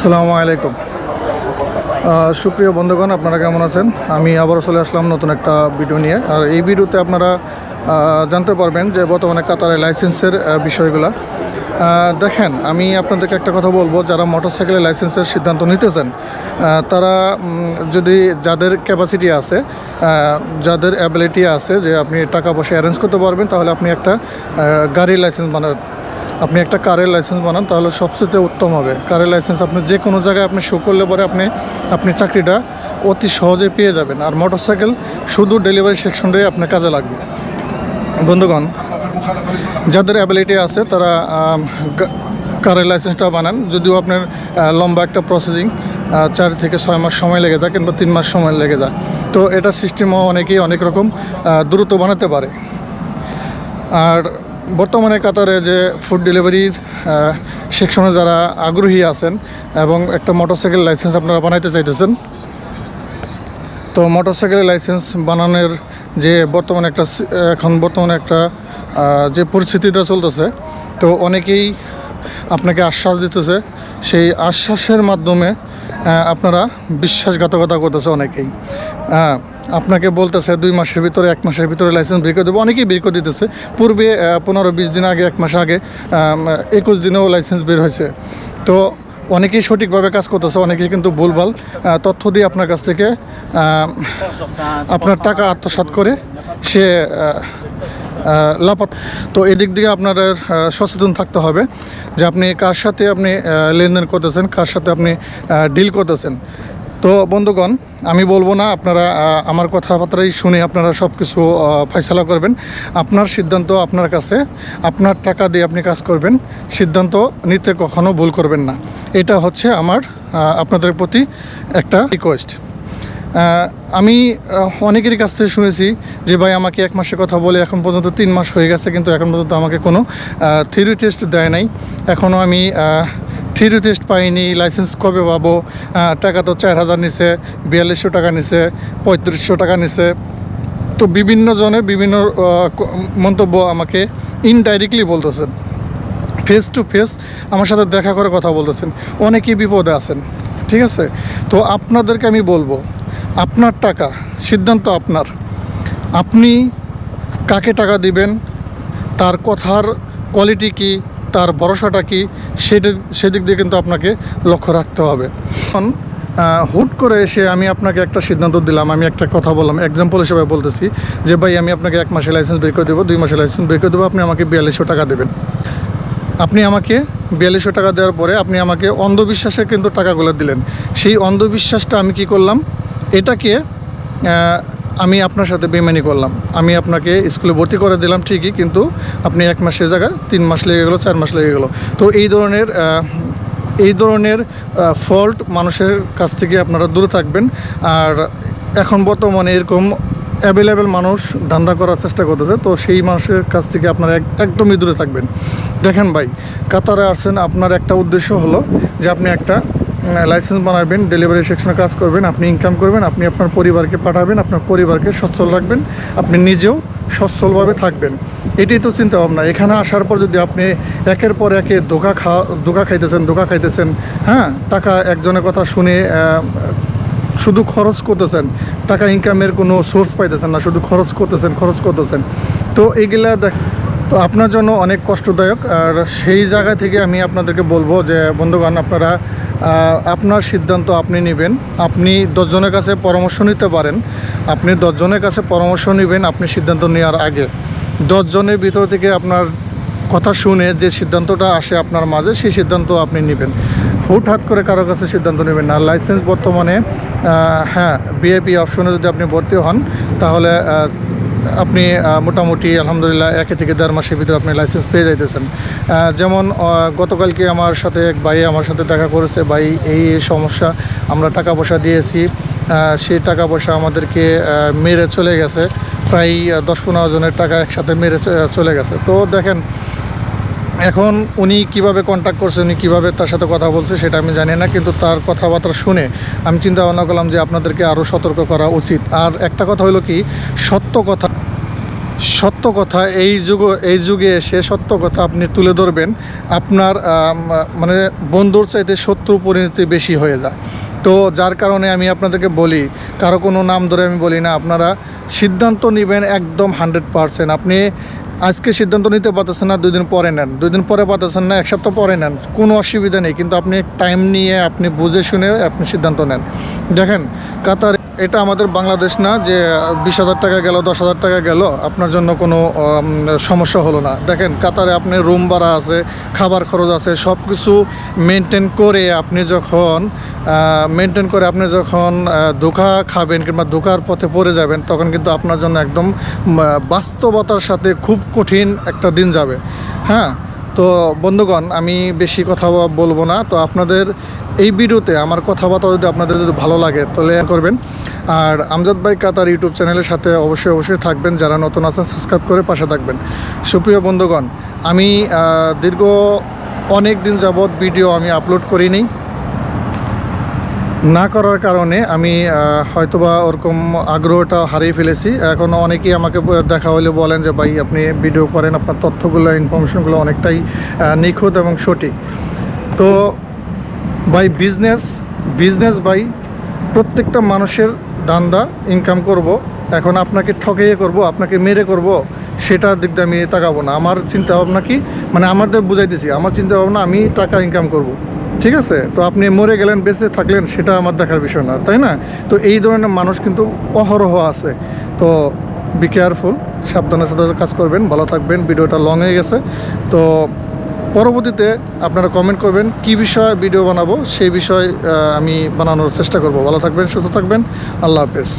আসসালামু আলাইকুম। সুপ্রিয় বন্ধুগণ, আপনারা কেমন আছেন? আমি আবারও চলে আসলাম নতুন একটা ভিডিও নিয়ে। আর এই ভিডিওতে আপনারা জানতে পারবেন যে বর্তমানে কাতারের লাইসেন্সের বিষয়গুলো। দেখেন, আমি আপনাদেরকে একটা কথা বলব, যারা মোটরসাইকেলের লাইসেন্সের সিদ্ধান্ত নিতেছেন তারা যদি যাদের ক্যাপাসিটি আছে যাদের অ্যাবিলিটি আছে যে আপনি টাকা পয়সা অ্যারেঞ্জ করতে পারবেন, তাহলে আপনি একটা গাড়ির লাইসেন্স বানান আপনি একটা কারের লাইসেন্স বানান, তাহলে সবচেয়ে উত্তম হবে। কারের লাইসেন্স আপনি যে কোনো জায়গায় আপনি শো করলে পরে আপনি আপনি চাকরিটা অতি সহজে পেয়ে যাবেন। আর মোটরসাইকেল শুধু ডেলিভারি সেকশনটাই আপনার কাজে লাগবে। বন্ধুগণ, যাদের অ্যাবিলিটি আছে, তারা কারের লাইসেন্সটা বানান। যদিও আপনার লম্বা একটা প্রসেসিং চার থেকে ছয় মাস সময় লেগে যায় কিংবা তিন মাস সময় লেগে যায়। তো এটা সিস্টেমও অনেকেই অনেক রকম দ্রুত বানাতে পারে। আর বর্তমানে কাতারে যে ফুড ডেলিভারির সেকশনে যারা আগ্রহী আছেন এবং একটা মোটরসাইকেল লাইসেন্স আপনারা বানাইতে চাইতেছেন, তো মোটরসাইকেলের লাইসেন্স বানানোর যে বর্তমানে একটা এখন বর্তমানে একটা যে পরিস্থিতিটা চলতেছে, তো অনেকেই আপনাকে আশ্বাস দিতেছে, সেই আশ্বাসের মাধ্যমে আপনারা বিশ্বাসঘাতকতা করতেছে অনেকেই। হ্যাঁ আপনাকে বলতেছে দুই মাসের ভিতরে, এক মাসের ভিতরে লাইসেন্স বের করে দেবো। অনেকেই বের করে দিতেছে। পূর্বে পনেরো বিশ দিন আগে, এক মাস আগে একুশ দিনেও লাইসেন্স বের হয়েছে। তো অনেকেই সঠিকভাবে কাজ করতেছে, অনেকেই কিন্তু ভুলভাল তথ্য দিয়ে আপনার কাছ থেকে আপনার টাকা আত্মসাৎ করে সে লাপাত। তো এদিক দিয়ে আপনাদের সচেতন থাকতে হবে যে আপনি কার সাথে আপনি লেনদেন করতেছেন, কার সাথে আপনি ডিল করতেছেন। তো বন্ধুগণ, আমি বলব না, আপনারা আমার কথাবার্তাই শুনে আপনারা সব কিছু ফয়সলা করবেন। আপনার সিদ্ধান্ত আপনার কাছে, আপনার টাকা দিয়ে আপনি কাজ করবেন, সিদ্ধান্ত নিতে কখনো ভুল করবেন না। এটা হচ্ছে আমার আপনাদের প্রতি একটা রিকোয়েস্ট আমি অনেকেরই কাছ থেকে শুনেছি যে ভাই আমাকে এক মাসে কথা বলে এখন পর্যন্ত তিন মাস হয়ে গেছে, কিন্তু এখন পর্যন্ত আমাকে কোনো থিওরি টেস্ট দেয় নাই। এখনও আমি থিওরি টেস্ট পাইনি লাইসেন্স কবে পাবো টাকা তো চার হাজার নিছে, বিয়াল্লিশশো টাকা নিছে, পঁয়ত্রিশশো টাকা নিছে। তো বিভিন্ন জনের বিভিন্ন মন্তব্য আমাকে ইনডাইরেক্টলি বলতেছেন। ফেস টু ফেস আমার সাথে দেখা করে কথা বলতেছেন। অনেকেই বিপদে আছেন। ঠিক আছে? তো আপনাদেরকে আমি বলব আপনার টাকা, সিদ্ধান্ত আপনার। আপনি কাকে টাকা দিবেন, তার কথার কোয়ালিটি কি, তার ভরসাটা কি, সেটা, সেদিক দিয়ে কিন্তু আপনাকে লক্ষ্য রাখতে হবে। এখন হুট করে এসে আমি আপনাকে একটা সিদ্ধান্ত দিলাম, আমি একটা কথা বললাম এক্সাম্পল হিসেবে বলতেছি যে, ভাই, আমি আপনাকে এক মাসে লাইসেন্স বের করে দেবো, দুই মাসে লাইসেন্স বের করে দেবো, আপনি আমাকে বিয়াল্লিশশো টাকা দেবেন। আপনি আমাকে বিয়াল্লিশশো টাকা দেওয়ার পরে আপনি আমাকে অন্ধবিশ্বাসে কিন্তু টাকাগুলো দিলেন। সেই অন্ধবিশ্বাসটা আমি কি করলাম? এটাকে আমি আপনার সাথে বেমানি করলাম। আমি আপনাকে স্কুলে ভর্তি করে দিলাম ঠিকই, কিন্তু আপনি এক মাসের জায়গায় তিন মাস লেগে গেলো, চার মাস লেগে গেলো। তো এই ধরনের এই ধরনের ফল্ট মানুষের কাছ থেকে আপনারা দূরে থাকবেন। আর এখন বর্তমানে এরকম অ্যাভেলেবেল মানুষ ধান্দা করার চেষ্টা করতেছে, তো সেই মানুষের কাছ থেকে আপনারা এক- একদমই দূরে থাকবেন। দেখেন ভাই, কাতারে আসছেন, আপনার একটা উদ্দেশ্য হলো যে আপনি একটা লাইসেন্স বানাবেন ডেলিভারি সেকশনে কাজ করবেন, আপনি ইনকাম করবেন, আপনি আপনার পরিবারকে পাঠাবেন, আপনার পরিবারকে সচ্ছল রাখবেন, আপনি নিজেও সচ্ছলভাবে থাকবেন। এটাই তো চিন্তা ভাবনা। এখানে আসার পর যদি আপনি একের পর একে ধোকা খাওয়া ধোকা খাইতেছেন ধোকা খাইতেছেন হ্যাঁ টাকা একজনের কথা শুনে শুধু খরচ করতেছেন, টাকা ইনকামের কোনো সোর্স পাইতেছেন না, শুধু খরচ করতেছেন খরচ করতেছেন। তো এইগুলা দেখ তো আপনার জন্য অনেক কষ্টদায়ক, আর সেই জায়গা থেকে আমি আপনাদেরকে বলব যে, বন্ধুগণ, আপনারা আপনার সিদ্ধান্ত আপনি নেবেন। আপনি দশজনের কাছে পরামর্শ নিতে পারেন। আপনি দশজনের কাছে পরামর্শ নেবেন আপনি সিদ্ধান্ত নেওয়ার আগে। দশজনের ভিতর থেকে আপনার কথা শুনে যে সিদ্ধান্তটা আসে আপনার মাঝে, সেই সিদ্ধান্ত আপনি নেবেন। হুটহাট করে কারও কাছে সিদ্ধান্ত নেবেন না। লাইসেন্স বর্তমানে হ্যাঁ বিএপি অপশনে যদি আপনি ভর্তি হন, তাহলে আপনি মোটামুটি আলহামদুলিল্লাহ একে থেকে দেড় মাসের ভিতরে আপনি লাইসেন্স পেয়ে যাইতেছেন। যেমন গতকালকে আমার সাথে এক ভাই আমার সাথে দেখা করেছে। ভাই, এই সমস্যা আমরা টাকা পয়সা দিয়েছি। সেই টাকা পয়সা আমাদেরকে মেরে চলে গেছে। প্রায় দশ পনেরো জনের টাকা একসাথে মেরে চলে গেছে। তো দেখেন এখন উনি কীভাবে কন্ট্যাক্ট করছে, উনি কীভাবে তার সাথে কথা বলছে সেটা আমি জানি না, কিন্তু তার কথাবার্তা শুনে আমি চিন্তা ভাবনা করলাম যে আপনাদেরকে আরও সতর্ক করা উচিত। আর একটা কথা হলো কি, সত্য কথা সত্য কথা এই যুগ, এই যুগে এসে সত্য কথা আপনি তুলে ধরবেন, আপনার মানে বন্ধুর চাইতে শত্রু পরিণতি বেশি হয়ে যায়। তো যার কারণে আমি আপনাদেরকে বলি, কারও কোনো নাম ধরে আমি বলি না, আপনারা সিদ্ধান্ত নেবেন একদম হান্ড্রেড পারসেন্ট আপনি আজকে সিদ্ধান্ত নিতে পারতেছেন না দুদিন পরে নেন। দুই দিন পরে পারতেছেন না, এক সপ্তাহ পরে নেন। কোনো অসুবিধা নেই, কিন্তু আপনি টাইম নিয়ে, আপনি বুঝে শুনে আপনি সিদ্ধান্ত নেন। দেখেন, কাতার এটা আমাদের বাংলাদেশ না যে বিশ হাজার টাকা গেল, দশ হাজার টাকা গেল, আপনার জন্য কোনো সমস্যা হলো না। দেখেন, কাতারে আপনি রুম ভাড়া আছে, খাবার খরচ আছে সব কিছু মেনটেন করে আপনি যখন মেনটেন করে আপনি যখন ধোঁকা খাবেন কিংবা ধোকার পথে পড়ে যাবেন, তখন কিন্তু আপনার জন্য একদম বাস্তবতার সাথে খুব কঠিন একটা দিন যাবে। হ্যাঁ? তো বন্ধুগণ, আমি বেশি কথা বলব না। তো আপনাদের এই ভিডিওতে আমার কথাবার্তা যদি আপনাদের যদি ভালো লাগে, তাহলে করবেন। আর আমজাদ ভাই কাতার ইউটিউব চ্যানেলের সাথে অবশ্যই অবশ্যই থাকবেন। যারা নতুন আছেন সাবস্ক্রাইব করে পাশে থাকবেন। সুপ্রিয় বন্ধুগণ, আমি দীর্ঘ অনেক দিন যাবৎ ভিডিও আমি আপলোড করিনি। না করার কারণে আমি হয়তোবা ওরকম আগ্রহটা হারিয়ে ফেলেছি। এখন অনেকেই আমাকে দেখা হলে বলেন যে, ভাই, আপনি ভিডিও করেন, আপনার তথ্যগুলো, ইনফরমেশনগুলো অনেকটাই নিখুঁত এবং সঠিক। তো, ভাই বিজনেস বিজনেস ভাই, প্রত্যেকটা মানুষের দান্দা ইনকাম করব। এখন আপনাকে ঠকিয়ে করব, আপনাকে মেরে করব, সেটার দিক দিয়ে আমি তাকাবো না। আমার চিন্তা ভাবনা কি? মানে আমাদের বুঝাইতেছি, আমার চিন্তা ভাবনা আমি টাকা ইনকাম করব। ঠিক আছে? তো আপনি মরে গেলেন, বেঁচে থাকলেন, সেটা আমার দেখার বিষয় না, তাই না? তো এই ধরনের মানুষ কিন্তু অহরহ আছে। তো বি কেয়ারফুল সাবধানের সাথে কাজ করবেন, ভালো থাকবেন, ভিডিওটা লং হয়ে গেছে। তো পরবর্তীতে আপনারা কমেন্ট করবেন, কি বিষয়ে ভিডিও বানাবো, সেই বিষয় আমি বানানোর চেষ্টা করব। ভালো থাকবেন, সুস্থ থাকবেন, আল্লাহ হাফেজ।